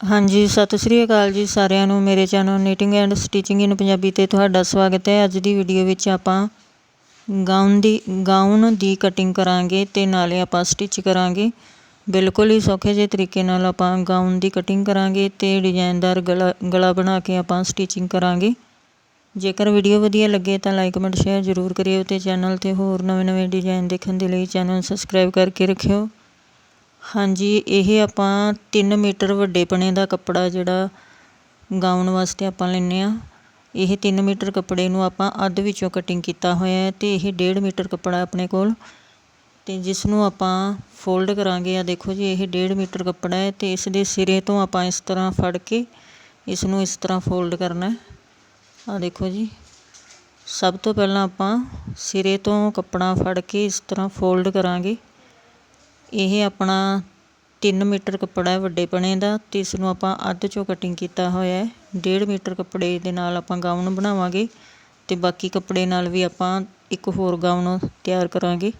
ਹਾਂਜੀ, ਸਤਿ ਸ਼੍ਰੀ ਅਕਾਲ ਜੀ ਸਾਰਿਆਂ ਨੂੰ। ਮੇਰੇ channel knitting and stitching in Punjabi 'ਤੇ ਤੁਹਾਡਾ ਸਵਾਗਤ ਹੈ। ਅੱਜ ਦੀ ਵੀਡੀਓ ਵਿੱਚ ਆਪਾਂ ਗਾਊਨ ਦੀ ਗਾਊਨ ਦੀ ਕਟਿੰਗ ਕਰਾਂਗੇ ਤੇ ਨਾਲੇ ਆਪਾਂ ਸਟਿਚ ਕਰਾਂਗੇ। ਬਿਲਕੁਲ ਹੀ ਸੌਖੇ ਜਿਹੇ ਤਰੀਕੇ ਨਾਲ ਆਪਾਂ ਗਾਊਨ ਦੀ ਕਟਿੰਗ ਕਰਾਂਗੇ ਤੇ ਡਿਜ਼ਾਈਨਦਾਰ ਗਲਾ ਗਲਾ ਬਣਾ ਕੇ ਆਪਾਂ ਸਟਿਚਿੰਗ ਕਰਾਂਗੇ। ਜੇਕਰ ਵੀਡੀਓ ਵਧੀਆ ਲੱਗੇ ਤਾਂ ਲਾਈਕ ਕਮੈਂਟ ਸ਼ੇਅਰ ਜ਼ਰੂਰ ਕਰਿਓ ਤੇ ਚੈਨਲ ਤੇ ਹੋਰ ਨਵੇਂ-ਨਵੇਂ ਡਿਜ਼ਾਈਨ ਦੇਖਣ ਦੇ ਲਈ ਚੈਨਲ ਸਬਸਕ੍ਰਾਈਬ ਕਰਕੇ ਰੱਖਿਓ। ਹਾਂਜੀ, ਇਹ ਆਪਾਂ ਤਿੰਨ ਮੀਟਰ ਵੱਡੇ ਪਣੇ ਦਾ ਕੱਪੜਾ ਜਿਹੜਾ ਗਾਉਣ ਵਾਸਤੇ ਆਪਾਂ ਲੈਂਦੇ ਹਾਂ। ਇਹ ਤਿੰਨ ਮੀਟਰ ਕੱਪੜੇ ਨੂੰ ਆਪਾਂ ਅੱਧ ਵਿੱਚੋਂ ਕਟਿੰਗ ਕੀਤਾ ਹੋਇਆ ਹੈ ਅਤੇ ਇਹ ਡੇਢ ਮੀਟਰ ਕੱਪੜਾ ਆਪਣੇ ਕੋਲ। ਅਤੇ ਜਿਸ ਨੂੰ ਆਪਾਂ ਫੋਲਡ ਕਰਾਂਗੇ ਆ ਦੇਖੋ ਜੀ, ਇਹ ਡੇਢ ਮੀਟਰ ਕੱਪੜਾ ਹੈ ਅਤੇ ਇਸ ਦੇ ਸਿਰੇ ਤੋਂ ਆਪਾਂ ਇਸ ਤਰ੍ਹਾਂ ਫੜ ਕੇ ਇਸ ਨੂੰ ਇਸ ਤਰ੍ਹਾਂ ਫੋਲਡ ਕਰਨਾ ਆ ਦੇਖੋ ਜੀ, ਸਭ ਤੋਂ ਪਹਿਲਾਂ ਆਪਾਂ ਸਿਰੇ ਤੋਂ ਕੱਪੜਾ ਫੜ ਕੇ ਇਸ ਤਰ੍ਹਾਂ ਫੋਲਡ ਕਰਾਂਗੇ। ਇਹ ਆਪਣਾ 3 ਮੀਟਰ ਕੱਪੜਾ ਹੈ ਵੱਡੇ ਪਣੇ ਦਾ ਤੇ ਇਸ ਨੂੰ ਆਪਾਂ ਅੱਧ ਚੋਂ ਕਟਿੰਗ ਕੀਤਾ ਹੋਇਆ ਹੈ। 1.5 ਮੀਟਰ ਕੱਪੜੇ ਦੇ ਨਾਲ ਆਪਾਂ ਗਾਊਨ ਬਣਾਵਾਂਗੇ ਤੇ ਬਾਕੀ ਕੱਪੜੇ ਨਾਲ ਵੀ ਆਪਾਂ ਇੱਕ ਹੋਰ ਗਾਊਨ ਤਿਆਰ ਕਰਾਂਗੇ।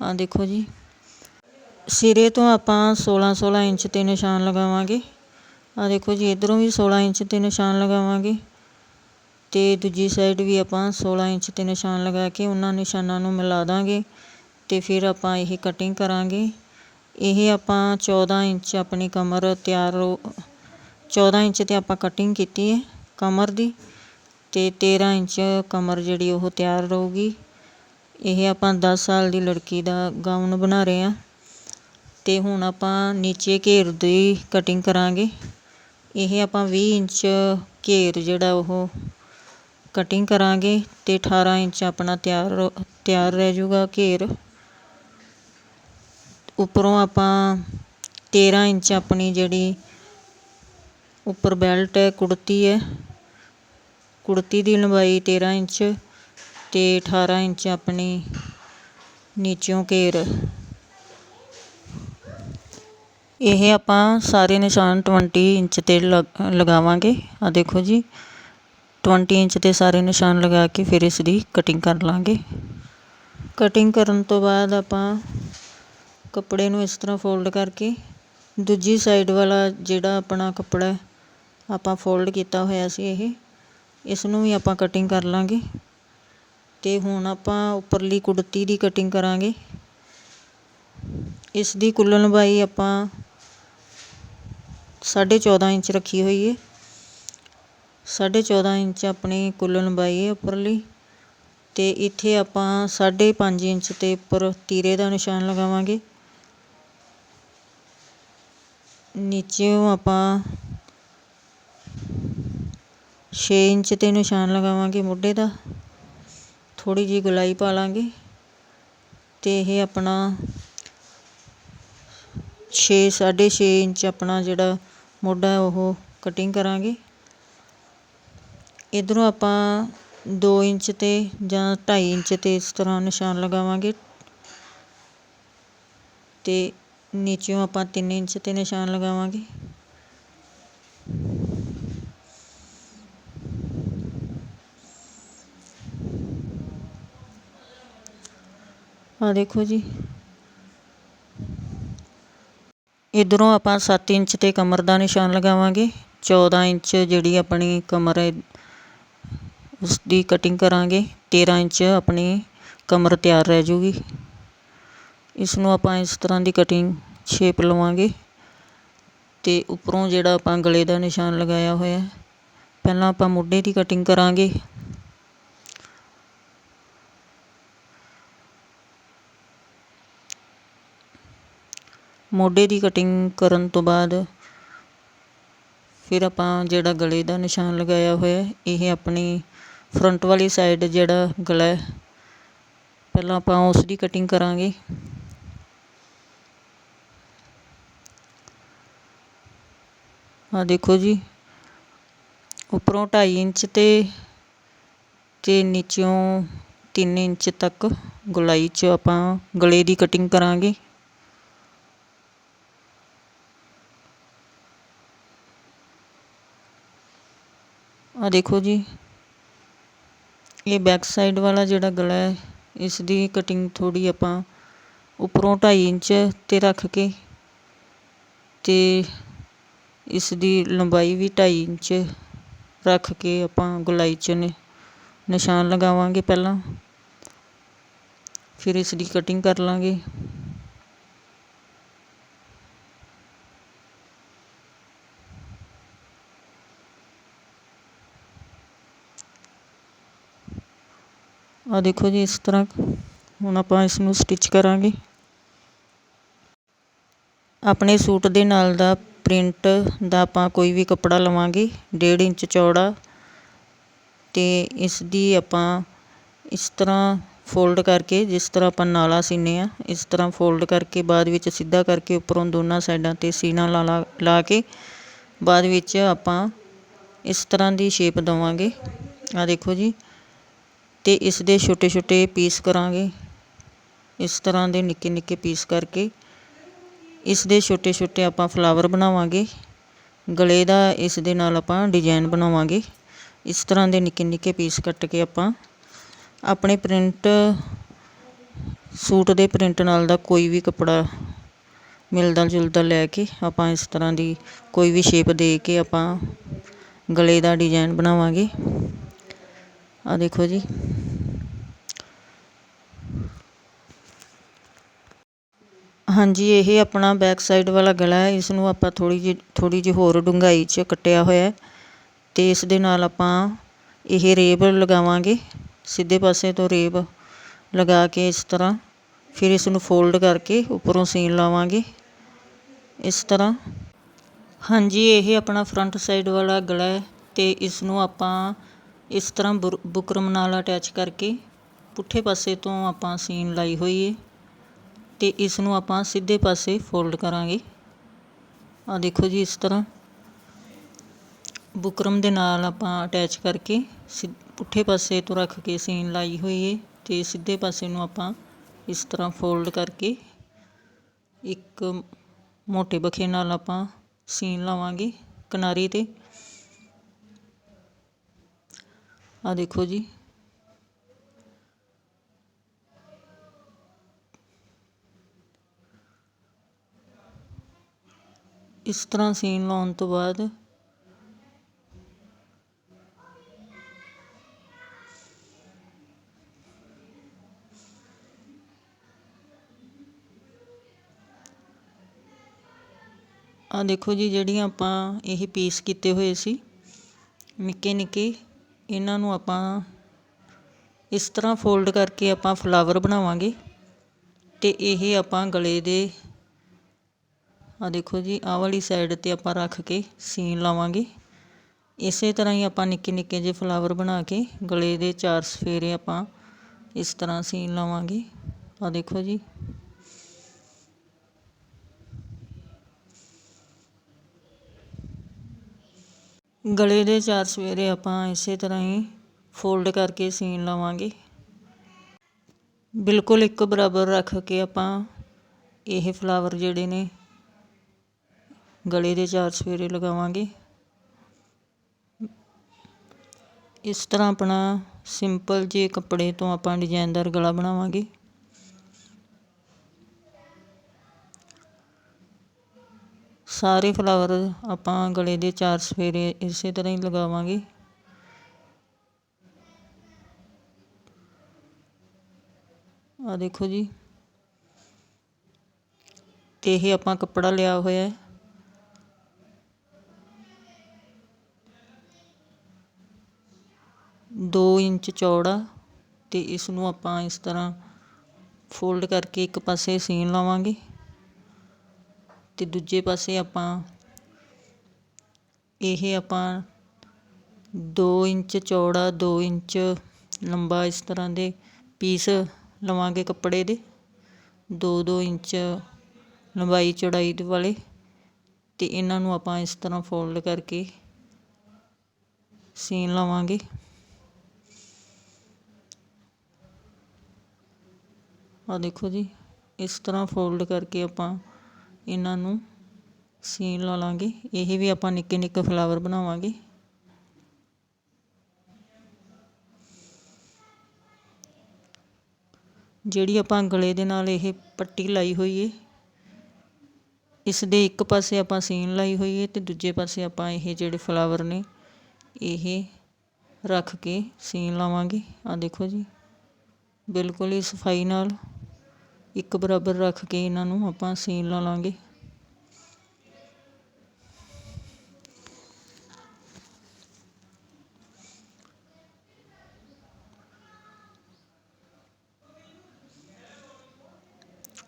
ਆ ਦੇਖੋ ਜੀ। ਸਿਰੇ ਤੋਂ ਆਪਾਂ 16 16 ਇੰਚ ਤੇ ਨਿਸ਼ਾਨ ਲਗਾਵਾਂਗੇ। ਆ ਦੇਖੋ ਜੀ, ਇਧਰੋਂ ਵੀ 16 ਇੰਚ ਤੇ ਨਿਸ਼ਾਨ ਲਗਾਵਾਂਗੇ ਤੇ ਦੂਜੀ ਸਾਈਡ ਵੀ ਆਪਾਂ 16 ਇੰਚ ਤੇ ਨਿਸ਼ਾਨ ਲਗਾ ਕੇ ਉਹਨਾਂ ਨਿਸ਼ਾਨਾਂ ਨੂੰ ਮਿਲਾ ਦਾਂਗੇ। ਤੇ ਫਿਰ ਆਪਾਂ ਇਹ ਕਟਿੰਗ ਕਰਾਂਗੇ। ਇਹ ਆਪਾਂ 14 ਇੰਚ ਆਪਣੀ ਕਮਰ ਤਿਆਰ 14 ਇੰਚ ਤੇ ਆਪਾਂ ਕਟਿੰਗ ਕੀਤੀ ਹੈ ਕਮਰ ਦੀ ਤੇ 13 ਇੰਚ ਕਮਰ ਜਿਹੜੀ ਉਹ ਤਿਆਰ ਰਹੂਗੀ। ਇਹ ਆਪਾਂ 10 ਸਾਲ ਦੀ ਲੜਕੀ ਦਾ ਗਾਊਨ ਬਣਾ ਰਹੇ ਹਾਂ ਤੇ ਹੁਣ ਆਪਾਂ ਨੀਚੇ ਘੇਰ ਦੀ ਕਟਿੰਗ ਕਰਾਂਗੇ। ਇਹ ਆਪਾਂ 20 ਇੰਚ ਘੇਰ ਜਿਹੜਾ ਉਹ ਕਟਿੰਗ ਕਰਾਂਗੇ ਤੇ 18 ਇੰਚ ਆਪਣਾ ਤਿਆਰ ਤਿਆਰ ਰਹਿ ਜਾਊਗਾ ਘੇਰ। ਉੱਪਰੋਂ ਆਪਾਂ 13 ਇੰਚ ਆਪਣੀ ਜਿਹੜੀ ਉੱਪਰ ਬੈਲਟ ਹੈ, ਕੁੜਤੀ ਹੈ। ਕੁੜਤੀ ਦੀ ਲੰਬਾਈ 13 ਇੰਚ ਤੇ 18 ਇੰਚ ਆਪਣੀ ਨੀਚੋਂ ਘੇਰ। ਇਹ ਆਪਾਂ ਸਾਰੇ ਨਿਸ਼ਾਨ 20 ਇੰਚ ਤੇ ਲਗਾਵਾਂਗੇ। ਆ ਦੇਖੋ ਜੀ 20 ਇੰਚ ਤੇ ਸਾਰੇ ਨਿਸ਼ਾਨ ਲਗਾ ਕੇ ਫਿਰ ਇਸ ਦੀ ਕਟਿੰਗ ਕਰ ਲਾਂਗੇ। ਕਟਿੰਗ ਕਰਨ ਤੋਂ ਬਾਅਦ ਆਪਾਂ ਕੱਪੜੇ ਨੂੰ ਇਸ ਤਰ੍ਹਾਂ ਫੋਲਡ ਕਰਕੇ ਦੂਜੀ ਸਾਈਡ ਵਾਲਾ ਜਿਹੜਾ ਆਪਣਾ ਕੱਪੜਾ ਆਪਾਂ ਫੋਲਡ ਕੀਤਾ ਹੋਇਆ ਸੀ ਇਹ ਇਸ ਨੂੰ ਵੀ ਆਪਾਂ ਕਟਿੰਗ ਕਰ ਲਾਂਗੇ। ਤੇ ਹੁਣ ਆਪਾਂ ਉੱਪਰਲੀ ਕੁੜਤੀ ਦੀ ਕਟਿੰਗ ਕਰਾਂਗੇ। ਇਸ ਦੀ ਕੁੱਲ ਲੰਬਾਈ ਆਪਾਂ 14.5 ਇੰਚ ਰੱਖੀ ਹੋਈ ਹੈ 14.5 ਇੰਚ ਆਪਣੀ ਕੁੱਲ ਲੰਬਾਈ ਹੈ ਉੱਪਰਲੀ। ਤੇ ਇੱਥੇ ਆਪਾਂ 5.5 ਇੰਚ ਤੇ ਉੱਪਰ ਤੀਰੇ ਦਾ ਨਿਸ਼ਾਨ ਲਗਾਵਾਂਗੇ। ਨੀਚੇੋਂ ਆਪਾਂ ਛੇ ਇੰਚ ਤੇ ਨਿਸ਼ਾਨ ਲਗਾਵਾਂਗੇ ਮੋਢੇ ਦਾ। ਥੋੜ੍ਹੀ ਜਿਹੀ ਗੁਲਾਈ ਪਾ ਲਾਂਗੇ ਅਤੇ ਇਹ ਆਪਣਾ 6 6.5 ਇੰਚ ਆਪਣਾ ਜਿਹੜਾ ਮੋਢਾ ਉਹ ਕਟਿੰਗ ਕਰਾਂਗੇ। ਇਧਰੋਂ ਆਪਾਂ 2 ਇੰਚ ਤੇ ਜਾਂ 2.5 ਇੰਚ ਤੇ ਇਸ ਤਰ੍ਹਾਂ ਨਿਸ਼ਾਨ ਲਗਾਵਾਂਗੇ। ਅਤੇ ਨੀਚਿਓਂ ਆਪਾਂ 3 ਇੰਚ ਤੇ ਨਿਸ਼ਾਨ ਲਗਾਵਾਂਗੇ। ਆ ਦੇਖੋ ਜੀ। ਇਧਰੋਂ ਆਪਾਂ 7 ਇੰਚ ਤੇ ਕਮਰ ਦਾ ਨਿਸ਼ਾਨ ਲਗਾਵਾਂਗੇ। 14 ਇੰਚ ਜਿਹੜੀ ਆਪਣੀ ਕਮਰ ਹੈ ਉਸ ਦੀ ਕਟਿੰਗ ਕਰਾਂਗੇ। 13 ਇੰਚ ਆਪਣੀ ਕਮਰ ਤਿਆਰ ਰਹਿ ਜੂਗੀ। ਇਸ ਨੂੰ ਆਪਾਂ ਇਸ ਤਰ੍ਹਾਂ ਦੀ ਕਟਿੰਗ ਸ਼ੇਪ ਲਵਾਂਗੇ ਅਤੇ ਉੱਪਰੋਂ ਜਿਹੜਾ ਆਪਾਂ ਗਲੇ ਦਾ ਨਿਸ਼ਾਨ ਲਗਾਇਆ ਹੋਇਆ ਪਹਿਲਾਂ ਆਪਾਂ ਮੋਢੇ ਦੀ ਕਟਿੰਗ ਕਰਾਂਗੇ। ਮੋਢੇ ਦੀ ਕਟਿੰਗ ਕਰਨ ਤੋਂ ਬਾਅਦ ਫਿਰ ਆਪਾਂ ਜਿਹੜਾ ਗਲੇ ਦਾ ਨਿਸ਼ਾਨ ਲਗਾਇਆ ਹੋਇਆ ਇਹ ਆਪਣੀ ਫਰੰਟ ਵਾਲੀ ਸਾਈਡ ਜਿਹੜਾ ਗਲਾ ਪਹਿਲਾਂ ਆਪਾਂ ਉਸ ਦੀ ਕਟਿੰਗ ਕਰਾਂਗੇ। ਆ ਦੇਖੋ ਜੀ, ਉੱਪਰੋਂ 2.5 ਇੰਚ ਤੇ ਤੇ ਨੀਚੋਂ 3 ਇੰਚ ਤੱਕ ਗੁਲਾਈ 'ਚ ਆਪਾਂ ਗਲੇ ਦੀ ਕਟਿੰਗ ਕਰਾਂਗੇ। ਆ ਦੇਖੋ ਜੀ, ਇਹ ਬੈਕ ਸਾਈਡ ਵਾਲਾ ਜਿਹੜਾ ਗਲਾ ਹੈ, ਇਸ ਦੀ ਕਟਿੰਗ ਥੋੜੀ ਆਪਾਂ ਉੱਪਰੋਂ 2.5 ਇੰਚ ਤੇ ਰੱਖ ਕੇ ਤੇ ਇਸ ਦੀ ਲੰਬਾਈ ਵੀ ਢਾਈ ਇੰਚ ਰੱਖ ਕੇ ਆਪਾਂ ਗੋਲਾਈ 'ਚ ਨਿ, ਨਿਸ਼ਾਨ ਲਗਾਵਾਂਗੇ ਪਹਿਲਾਂ। ਫਿਰ ਇਸ ਦੀ ਕਟਿੰਗ ਕਰ ਲਾਂਗੇ। ਆ ਦੇਖੋ ਜੀ ਇਸ ਤਰ੍ਹਾਂ ਹੁਣ ਆਪਾਂ ਇਸ ਨੂੰ ਸਟਿਚ ਕਰਾਂਗੇ। ਆਪਣੇ ਸੂਟ ਦੇ ਨਾਲ ਦਾ ਪ੍ਰਿੰਟ ਦਾ ਆਪਾਂ ਕੋਈ ਵੀ ਕੱਪੜਾ ਲਵਾਂਗੇ, ਡੇਢ ਇੰਚ ਚੌੜਾ ਅਤੇ ਇਸ ਦੀ ਆਪਾਂ ਇਸ ਤਰ੍ਹਾਂ ਫੋਲਡ ਕਰਕੇ, ਜਿਸ ਤਰ੍ਹਾਂ ਆਪਾਂ ਨਾਲਾ ਸੀਨੇ ਆ, ਇਸ ਤਰ੍ਹਾਂ ਫੋਲਡ ਕਰਕੇ ਬਾਅਦ ਵਿੱਚ ਸਿੱਧਾ ਕਰਕੇ ਉੱਪਰੋਂ ਦੋਨਾਂ ਸਾਈਡਾਂ ਤੇ ਸੀਨਾ ਲਾ ਲਾ ਕੇ ਬਾਅਦ ਵਿੱਚ ਆਪਾਂ ਇਸ ਤਰ੍ਹਾਂ ਦੀ ਸ਼ੇਪ ਦਵਾਂਗੇ। ਆ ਦੇਖੋ ਜੀ, ਤੇ ਇਸ ਦੇ ਛੋਟੇ ਛੋਟੇ ਪੀਸ ਕਰਾਂਗੇ। ਇਸ ਤਰ੍ਹਾਂ ਦੇ ਨਿੱਕੇ ਨਿੱਕੇ ਪੀਸ ਕਰਕੇ ਇਸ ਦੇ ਛੋਟੇ ਛੋਟੇ ਆਪਾਂ ਫਲਾਵਰ ਬਣਾਵਾਂਗੇ। ਗਲੇ ਦਾ ਇਸ ਦੇ ਨਾਲ ਆਪਾਂ ਡਿਜ਼ਾਈਨ ਬਣਾਵਾਂਗੇ। ਇਸ ਤਰ੍ਹਾਂ ਦੇ ਨਿੱਕੇ ਨਿੱਕੇ ਪੀਸ ਕੱਟ ਕੇ ਆਪਾਂ ਆਪਣੇ ਪ੍ਰਿੰਟ, ਸੂਟ ਦੇ ਪ੍ਰਿੰਟ ਨਾਲ ਦਾ ਕੋਈ ਵੀ ਕੱਪੜਾ ਮਿਲਦਾ ਜੁਲਦਾ ਲੈ ਕੇ ਆਪਾਂ ਇਸ ਤਰ੍ਹਾਂ ਦੀ ਕੋਈ ਵੀ ਸ਼ੇਪ ਦੇ ਕੇ ਆਪਾਂ ਗਲੇ ਦਾ ਡਿਜ਼ਾਈਨ ਬਣਾਵਾਂਗੇ। ਆ ਦੇਖੋ ਜੀ। ਹਾਂਜੀ, ਇਹ ਆਪਣਾ ਬੈਕ ਸਾਈਡ ਵਾਲਾ ਗਲਾ ਹੈ। ਇਸ ਨੂੰ ਆਪਾਂ ਥੋੜ੍ਹੀ ਜਿਹੀ ਥੋੜ੍ਹੀ ਜਿਹੀ ਹੋਰ ਡੂੰਘਾਈ 'ਚ ਕੱਟਿਆ ਹੋਇਆ ਅਤੇ ਇਸ ਦੇ ਨਾਲ ਆਪਾਂ ਇਹ ਰੇਬ ਲਗਾਵਾਂਗੇ। ਸਿੱਧੇ ਪਾਸੇ ਤੋਂ ਰੇਬ ਲਗਾ ਕੇ ਇਸ ਤਰ੍ਹਾਂ ਫਿਰ ਇਸ ਨੂੰ ਫੋਲਡ ਕਰਕੇ ਉੱਪਰੋਂ ਸੀਨ ਲਾਵਾਂਗੇ। ਇਸ ਤਰ੍ਹਾਂ। ਹਾਂਜੀ, ਇਹ ਆਪਣਾ ਫਰੰਟ ਸਾਈਡ ਵਾਲਾ ਗਲਾ ਹੈ ਤੇ ਇਸ ਨੂੰ ਆਪਾਂ ਇਸ ਤਰ੍ਹਾਂ ਬੁਕਰਮ ਨਾਲ ਅਟੈਚ ਕਰਕੇ ਪੁੱਠੇ ਪਾਸੇ ਤੋਂ ਆਪਾਂ ਸੀਨ ਲਾਈ ਹੋਈ ਹੈ। ਤੇ ਇਸ ਨੂੰ ਆਪਾਂ ਸਿੱਧੇ ਪਾਸੇ ਫੋਲਡ ਕਰਾਂਗੇ। ਆ ਦੇਖੋ ਜੀ ਇਸ ਤਰ੍ਹਾਂ। ਬੁਕਰਮ ਦੇ ਨਾਲ ਆਪਾਂ ਅਟੈਚ ਕਰਕੇ ਪੁੱਠੇ ਪਾਸੇ ਤੋਂ ਰੱਖ ਕੇ ਸੀਨ ਲਾਈ ਹੋਈ ਹੈ ਤੇ ਸਿੱਧੇ ਪਾਸੇ ਨੂੰ ਆਪਾਂ ਇਸ ਤਰ੍ਹਾਂ ਫੋਲਡ ਕਰਕੇ ਇੱਕ ਮੋਟੇ ਬਖੇ ਨਾਲ ਆਪਾਂ ਸੀਨ ਲਾਵਾਂਗੇ ਕਿਨਾਰੀ ਤੇ। ਆ ਦੇਖੋ ਜੀ। ਇਸ ਤਰ੍ਹਾਂ ਸੀਨ ਲਾਉਣ ਤੋਂ ਬਾਅਦ ਆ ਦੇਖੋ ਜੀ, ਜਿਹੜੀਆਂ ਆਪਾਂ ਇਹ ਪੀਸ ਕੀਤੇ ਹੋਏ ਸੀ, ਨਿੱਕੇ ਨਿੱਕੇ, ਇਹਨਾਂ ਨੂੰ ਆਪਾਂ ਇਸ ਤਰ੍ਹਾਂ ਫੋਲਡ ਕਰਕੇ ਆਪਾਂ ਫਲਾਵਰ ਬਣਾਵਾਂਗੇ ਤੇ ਇਹ ਆਪਾਂ ਗਲੇ ਦੇ ਆ ਦੇਖੋ ਜੀ ਆਹ ਵਾਲੀ ਸਾਈਡ ਤੇ ਆਪਾਂ ਰੱਖ ਕੇ ਸੀਨ ਲਾਵਾਂਗੇ ਇਸੇ ਤਰ੍ਹਾਂ ਹੀ ਆਪਾਂ ਨਿੱਕੇ ਨਿੱਕੇ ਜਿਹੇ ਫਲਾਵਰ ਬਣਾ ਕੇ ਗਲੇ ਦੇ ਚਾਰ ਸਫੇਰੇ ਆਪਾਂ ਇਸ ਤਰ੍ਹਾਂ ਸੀਨ ਲਾਵਾਂਗੇ ਆ ਦੇਖੋ ਜੀ ਗਲੇ ਦੇ ਚਾਰ ਸਵੇਰੇ ਆਪਾਂ ਇਸੇ ਤਰ੍ਹਾਂ ਹੀ ਫੋਲਡ ਕਰਕੇ ਸੀਨ ਲਾਵਾਂਗੇ ਬਿਲਕੁਲ ਇੱਕ ਬਰਾਬਰ ਰੱਖ ਕੇ ਆਪਾਂ ਇਹ ਫਲਾਵਰ ਜਿਹੜੇ ਨੇ ਗਲੇ ਦੇ ਚਾਰ ਸਵੇਰੇ ਲਗਾਵਾਂਗੇ। ਇਸ ਤਰ੍ਹਾਂ ਆਪਣਾ ਸਿੰਪਲ ਜੇ ਕੱਪੜੇ ਤੋਂ ਆਪਾਂ ਡਿਜ਼ਾਈਨਦਾਰ ਗਲਾ ਬਣਾਵਾਂਗੇ। ਸਾਰੇ ਫਲਾਵਰ ਆਪਾਂ ਗਲੇ ਦੇ ਚਾਰ ਸਵੇਰੇ ਇਸੇ ਤਰ੍ਹਾਂ ਹੀ ਲਗਾਵਾਂਗੇ। ਆ ਦੇਖੋ ਜੀ। ਤੇ ਇਹ ਆਪਾਂ ਕੱਪੜਾ ਲਿਆ ਹੋਇਆ ਹੈ। ਦੋ ਇੰਚ ਚੌੜਾ ਅਤੇ ਇਸ ਨੂੰ ਆਪਾਂ ਇਸ ਤਰ੍ਹਾਂ ਫੋਲਡ ਕਰਕੇ ਇੱਕ ਪਾਸੇ ਸੀਨ ਲਾਵਾਂਗੇ ਅਤੇ ਦੂਜੇ ਪਾਸੇ ਆਪਾਂ ਇਹ ਆਪਾਂ ਦੋ ਇੰਚ ਚੌੜਾ, ਦੋ ਇੰਚ ਲੰਬਾ ਇਸ ਤਰ੍ਹਾਂ ਦੇ ਪੀਸ ਲਵਾਂਗੇ ਕੱਪੜੇ ਦੇ। 2-2 ਇੰਚ ਲੰਬਾਈ ਚੌੜਾਈ ਦੇ ਵਾਲੇ ਅਤੇ ਇਹਨਾਂ ਨੂੰ ਆਪਾਂ ਇਸ ਤਰ੍ਹਾਂ ਫੋਲਡ ਕਰਕੇ ਸੀਨ ਲਵਾਂਗੇ। ਆਹ ਦੇਖੋ ਜੀ, ਇਸ ਤਰ੍ਹਾਂ ਫੋਲਡ ਕਰਕੇ ਆਪਾਂ ਇਹਨਾਂ ਨੂੰ ਸੀਨ ਲਾ ਲਾਂਗੇ। ਇਹ ਵੀ ਆਪਾਂ ਨਿੱਕੇ ਨਿੱਕੇ ਫਲਾਵਰ ਬਣਾਵਾਂਗੇ। ਜਿਹੜੀ ਆਪਾਂ ਗਲੇ ਦੇ ਨਾਲ ਇਹ ਪੱਟੀ ਲਾਈ ਹੋਈ ਏ, ਇਸ ਦੇ ਇੱਕ ਪਾਸੇ ਆਪਾਂ ਸੀਨ ਲਾਈ ਹੋਈ ਹੈ ਤੇ ਦੂਜੇ ਪਾਸੇ ਆਪਾਂ ਇਹ ਜਿਹੜੇ ਫਲਾਵਰ ਨੇ, ਇਹ ਰੱਖ ਕੇ ਸੀਨ ਲਾਵਾਂਗੇ। ਆ ਦੇਖੋ ਜੀ, ਬਿਲਕੁਲ ਹੀ ਸਫ਼ਾਈ ਨਾਲ ਇੱਕ ਬਰਾਬਰ ਰੱਖ ਕੇ ਇਹਨਾਂ ਨੂੰ ਆਪਾਂ ਸੀਨ ਲਾ ਲਾਂਗੇ।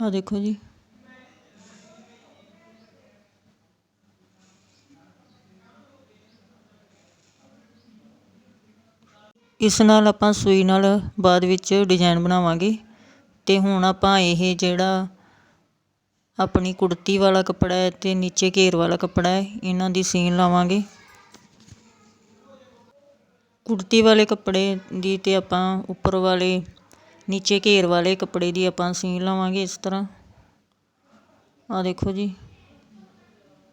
ਆ ਦੇਖੋ ਜੀ। ਇਸ ਨਾਲ ਆਪਾਂ ਸੂਈ ਨਾਲ ਬਾਅਦ ਵਿੱਚ ਡਿਜ਼ਾਈਨ ਬਣਾਵਾਂਗੇ। ਅਤੇ ਹੁਣ ਆਪਾਂ ਇਹ ਜਿਹੜਾ ਆਪਣੀ ਕੁੜਤੀ ਵਾਲਾ ਕੱਪੜਾ ਹੈ ਅਤੇ ਨੀਚੇ ਘੇਰ ਵਾਲਾ ਕੱਪੜਾ ਹੈ, ਇਹਨਾਂ ਦੀ ਸੀਨ ਲਾਵਾਂਗੇ। ਕੁੜਤੀ ਵਾਲੇ ਕੱਪੜੇ ਦੀ ਤੇ ਆਪਾਂ ਉੱਪਰ ਵਾਲੇ, ਨੀਚੇ ਘੇਰ ਵਾਲੇ ਕੱਪੜੇ ਦੀ ਆਪਾਂ ਸੀਨ ਲਾਵਾਂਗੇ ਇਸ ਤਰ੍ਹਾਂ। ਆ ਦੇਖੋ ਜੀ,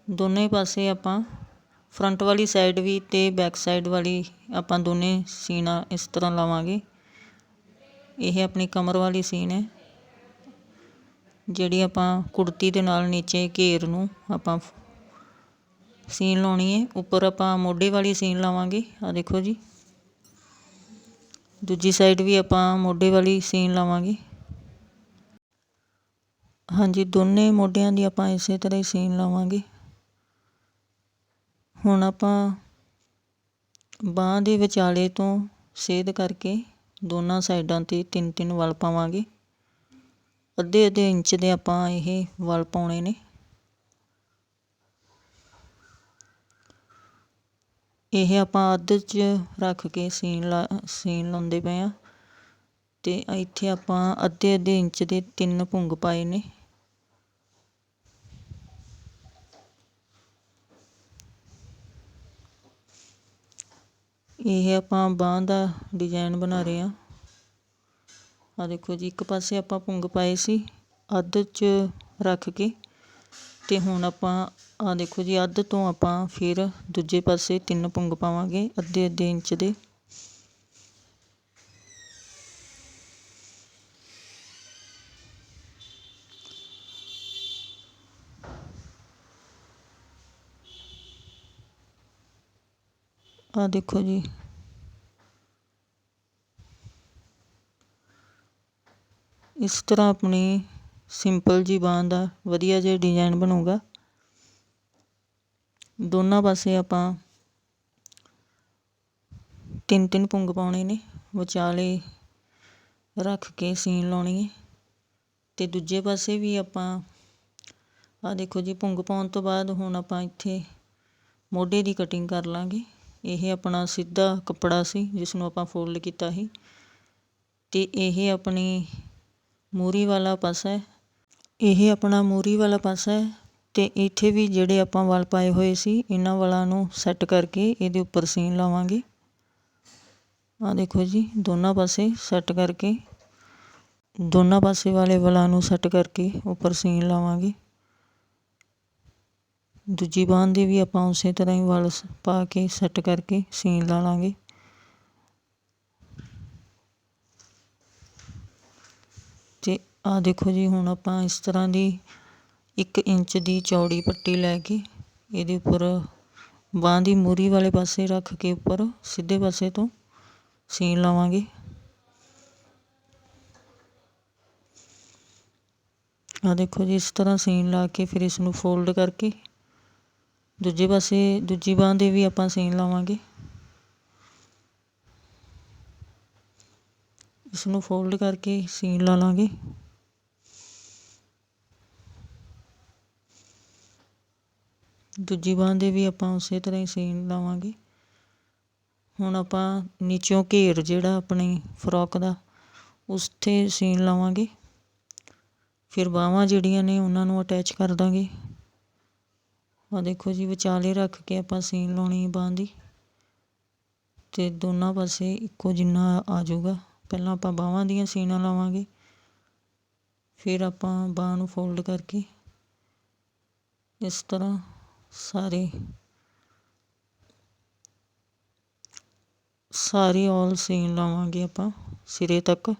ਦੋਨੇ ਪਾਸੇ ਆਪਾਂ ਫਰੰਟ ਵਾਲੀ ਸਾਈਡ ਵੀ ਤੇ ਬੈਕ ਸਾਈਡ ਵਾਲੀ ਆਪਾਂ ਦੋਨੇ ਸੀਨਾ ਇਸ ਤਰ੍ਹਾਂ ਲਾਵਾਂਗੇ। ਇਹ ਆਪਣੀ ਕਮਰ ਵਾਲੀ ਸੀਨ ਹੈ। ਜਿਹੜੀ ਆਪਾਂ ਕੁੜਤੀ ਦੇ ਨਾਲ ਨੀਚੇ ਘੇਰ ਨੂੰ ਆਪਾਂ ਸੀਨ ਲਾਉਣੀ ਹੈ। ਉੱਪਰ ਆਪਾਂ ਮੋਢੇ ਵਾਲੀ ਸੀਨ ਲਾਵਾਂਗੇ। ਆ ਦੇਖੋ ਜੀ। ਦੂਜੀ ਸਾਈਡ ਵੀ ਆਪਾਂ ਮੋਢੇ ਵਾਲੀ ਸੀਨ ਲਾਵਾਂਗੇ। ਹਾਂਜੀ, ਦੋਨੇ ਮੋਢਿਆਂ ਦੀ ਆਪਾਂ ਇਸੇ ਤਰ੍ਹਾਂ ਹੀ ਸੀਨ ਲਾਵਾਂਗੇ। ਹੁਣ ਆਪਾਂ ਬਾਂਹ ਦੇ ਵਿਚਾਲੇ ਤੋਂ ਸੇਧ ਕਰਕੇ ਦੋਨਾਂ ਸਾਈਡਾਂ ਤੇ ਤਿੰਨ ਤਿੰਨ ਵਲ ਪਾਵਾਂਗੇ। ਅੱਧੇ ਅੱਧੇ ਇੰਚ ਦੇ ਆਪਾਂ ਇਹ ਵਲ ਪਾਉਣੇ ਨੇ। ਇਹ ਆਪਾਂ ਅੱਧ 'ਚ ਰੱਖ ਕੇ ਸੀਨ ਲਾ, ਸੀਨ ਲਾਉਂਦੇ ਪਏ ਆ। ਅਤੇ ਇੱਥੇ ਆਪਾਂ ਅੱਧੇ ਅੱਧੇ ਇੰਚ ਦੇ ਤਿੰਨ ਭੁੰਗ ਪਾਏ ਨੇ। ਇਹ ਆਪਾਂ ਬਾਂਹ ਦਾ ਡਿਜ਼ਾਈਨ ਬਣਾ ਰਹੇ ਹਾਂ। ਆ ਦੇਖੋ ਜੀ, ਇੱਕ ਪਾਸੇ ਆਪਾਂ ਭੁੰਗ ਪਾਏ ਸੀ, ਅੱਧ 'ਚ ਰੱਖ ਕੇ ਤੇ ਹੁਣ ਆਪਾਂ ਆ ਦੇਖੋ ਜੀ, ਅੱਧ ਤੋਂ ਆਪਾਂ ਫਿਰ ਦੂਜੇ ਪਾਸੇ ਤਿੰਨ ਪੁੰਗ ਪਾਵਾਂਗੇ ਅੱਧੇ ਅੱਧੇ ਇੰਚ ਦੇ। ਆ ਦੇਖੋ ਜੀ। ਇਸ ਤਰ੍ਹਾਂ ਆਪਣੀ ਸਿੰਪਲ ਜੀ ਬਾਂਹ ਦਾ ਵਧੀਆ ਜਿਹਾ ਡਿਜ਼ਾਈਨ ਬਣੂਗਾ। ਦੋਨਾਂ ਪਾਸੇ ਆਪਾਂ ਤਿੰਨ ਤਿੰਨ ਪੁੰਗ ਪਾਉਣੇ ਨੇ, ਵਿਚਾਲੇ ਰੱਖ ਕੇ ਸੀਨ ਲਾਉਣੀ ਹੈ। ਤੇ ਦੂਜੇ ਪਾਸੇ ਵੀ ਆਪਾਂ ਆ ਦੇਖੋ ਜੀ, ਪੁੰਗ ਪਾਉਣ ਤੋਂ ਬਾਅਦ ਹੁਣ ਆਪਾਂ ਇੱਥੇ ਮੋਢੇ ਦੀ ਕਟਿੰਗ ਕਰ ਲਾਂਗੇ। ਇਹ ਆਪਣਾ ਸਿੱਧਾ ਕੱਪੜਾ ਸੀ ਜਿਸ ਨੂੰ ਆਪਾਂ ਫੋਲਡ ਕੀਤਾ ਸੀ। ਅਤੇ ਇਹ ਆਪਣੀ ਮੂਹਰੀ ਵਾਲਾ ਪਾਸਾ ਹੈ। ਇਹ ਆਪਣਾ ਮੂਹਰੀ ਵਾਲਾ ਪਾਸਾ ਹੈ ਅਤੇ ਇੱਥੇ ਵੀ ਜਿਹੜੇ ਆਪਾਂ ਵਲ ਪਾਏ ਹੋਏ ਸੀ, ਇਹਨਾਂ ਵਲਾਂ ਨੂੰ ਸੈੱਟ ਕਰਕੇ ਇਹਦੇ ਉੱਪਰ ਸੀਨ ਲਾਵਾਂਗੇ। ਆ ਦੇਖੋ ਜੀ, ਦੋਨਾਂ ਪਾਸੇ ਸੈੱਟ ਕਰਕੇ, ਦੋਨਾਂ ਪਾਸੇ ਵਾਲੇ ਵਲਾਂ ਨੂੰ ਸੈੱਟ ਕਰਕੇ ਉੱਪਰ ਸੀਨ ਲਾਵਾਂਗੇ। ਦੂਜੀ ਬਾਂਹ ਦੇ ਵੀ ਆਪਾਂ ਉਸੇ ਤਰ੍ਹਾਂ ਹੀ ਵਲ ਪਾ ਕੇ ਸੈੱਟ ਕਰਕੇ ਸੀਨ ਲਾ ਲਾਂਗੇ। ਤੇ ਆ ਦੇਖੋ ਜੀ, ਹੁਣ ਆਪਾਂ ਇਸ ਤਰ੍ਹਾਂ ਦੀ 1 ਇੰਚ ਦੀ ਚੌੜੀ ਪੱਟੀ ਲੈ ਕੇ ਇਹਦੇ ਉੱਪਰ ਬਾਂਹ ਦੀ ਮੂਰੀ ਵਾਲੇ ਪਾਸੇ ਰੱਖ ਕੇ ਉੱਪਰ ਸਿੱਧੇ ਪਾਸੇ ਤੋਂ ਸੀਨ ਲਾਵਾਂਗੇ। ਆ ਦੇਖੋ ਜੀ, ਇਸ ਤਰ੍ਹਾਂ ਸੀਨ ਲਾ ਕੇ ਫਿਰ ਇਸ ਨੂੰ ਫੋਲਡ ਕਰਕੇ ਦੂਜੇ ਪਾਸੇ, ਦੂਜੀ ਬਾਂਹ ਦੇ ਵੀ ਆਪਾਂ ਸੀਨ ਲਾਵਾਂਗੇ। ਇਸ ਨੂੰ ਫੋਲਡ ਕਰਕੇ ਸੀਨ ਲਾ ਲਾਂਗੇ। ਦੂਜੀ ਬਾਂਹ ਦੇ ਵੀ ਆਪਾਂ ਉਸੇ ਤਰ੍ਹਾਂ ਹੀ ਸੀਨ ਲਾਵਾਂਗੇ। ਹੁਣ ਆਪਾਂ ਨੀਚੋਂ ਘੇਰ ਜਿਹੜਾ ਆਪਣੀ ਫਰੋਕ ਦਾ ਉਸ 'ਤੇ ਸੀਨ ਲਾਵਾਂਗੇ। ਫਿਰ ਬਾਹਾਂ ਜਿਹੜੀਆਂ ਨੇ ਉਹਨਾਂ ਨੂੰ ਅਟੈਚ ਕਰ ਦਾਂਗੇ। ਆ ਦੇਖੋ ਜੀ, ਵਿਚਾਲੇ ਰੱਖ ਕੇ ਆਪਾਂ ਸੀਨ ਲਾਉਣੀ ਬਾਂਹ ਦੀ। ਤੇ ਦੋਨਾਂ ਪਾਸੇ ਇੱਕੋ ਜਿੰਨਾ ਆ ਜਾਊਗਾ। ਪਹਿਲਾਂ ਆਪਾਂ ਬਾਹਾਂ ਦੀਆਂ ਸੀਨਾਂ ਲਾਵਾਂਗੇ। ਫਿਰ ਆਪਾਂ ਬਾਂਹ ਨੂੰ ਫੋਲਡ ਕਰਕੇ ਇਸ ਤਰ੍ਹਾਂ ਸਾਰੇ, ਸਾਰੀ ਆਲ ਸੀਨ ਲਾਵਾਂਗੇ ਆਪਾਂ ਸਿਰੇ ਤੱਕ।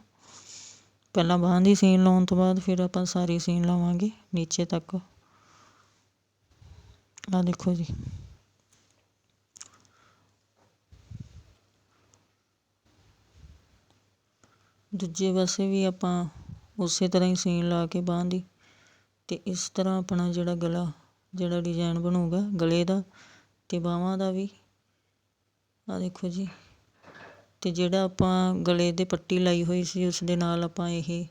ਪਹਿਲਾਂ ਬਾਂਹ ਦੀ ਸੀਨ ਲਾਉਣ ਤੋਂ ਬਾਅਦ ਫਿਰ ਆਪਾਂ ਸਾਰੀ ਸੀਨ ਲਾਵਾਂਗੇ ਨੀਚੇ ਤੱਕ। ਆ ਦੇਖੋ ਜੀ ਦੂਜੇ ਪਾਸੇ ਵੀ ਆਪਾਂ ਉਸੇ ਤਰ੍ਹਾਂ ਹੀ ਸੀਨ ਲਾ ਕੇ ਬਾਂਹ ਦੀ ਤੇ ਇਸ ਤਰ੍ਹਾਂ ਆਪਣਾ ਜਿਹੜਾ ਗਲਾ, ਜਿਹੜਾ ਡਿਜ਼ਾਈਨ ਬਣੂਗਾ ਗਲੇ ਦਾ ਤੇ ਬਾਹਾਂ ਦਾ ਵੀ। ਆ ਦੇਖੋ ਜੀ। ਤੇ ਜਿਹੜਾ ਆਪਾਂ ਗਲੇ ਦੇ ਪੱਟੀ ਲਾਈ ਹੋਈ ਸੀ ਉਸ ਦੇ ਨਾਲ ਆਪਾਂ ਇਹ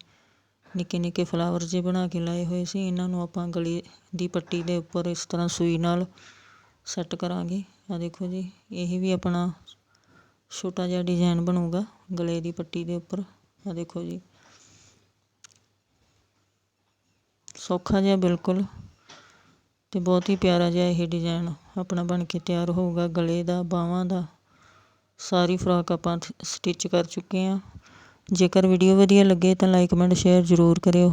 ਨਿੱਕੇ ਨਿੱਕੇ ਫਲਾਵਰ ਜੇ ਬਣਾ ਕੇ ਲਾਏ ਹੋਏ ਸੀ, ਇਹਨਾਂ ਨੂੰ ਆਪਾਂ ਗਲੇ ਦੀ ਪੱਟੀ ਦੇ ਉੱਪਰ ਇਸ ਤਰ੍ਹਾਂ ਸੂਈ ਨਾਲ ਸੈੱਟ ਕਰਾਂਗੇ। ਆ ਦੇਖੋ ਜੀ, ਇਹ ਵੀ ਆਪਣਾ ਛੋਟਾ ਜਿਹਾ ਡਿਜ਼ਾਈਨ ਬਣੂਗਾ ਗਲੇ ਦੀ ਪੱਟੀ ਦੇ ਉੱਪਰ। ਆ ਦੇਖੋ ਜੀ। ਸੌਖਾ ਜਿਹਾ ਬਿਲਕੁਲ ਤੇ ਬਹੁਤ ਹੀ ਪਿਆਰਾ ਜਿਹਾ ਇਹ ਡਿਜ਼ਾਈਨ ਆਪਣਾ ਬਣ ਕੇ ਤਿਆਰ ਹੋਊਗਾ। ਗਲੇ ਦਾ, ਬਾਹਾਂ ਦਾ ਸਾਰੀ ਫਰਾਕ ਆਪਾਂ ਸਟਿਚ ਕਰ ਚੁੱਕੇ ਹਾਂ। ਜੇਕਰ ਵੀਡੀਓ ਵਧੀਆ ਲੱਗੇ ਤਾਂ ਲਾਈਕ ਕਮੈਂਟ ਸ਼ੇਅਰ ਜ਼ਰੂਰ ਕਰਿਓ।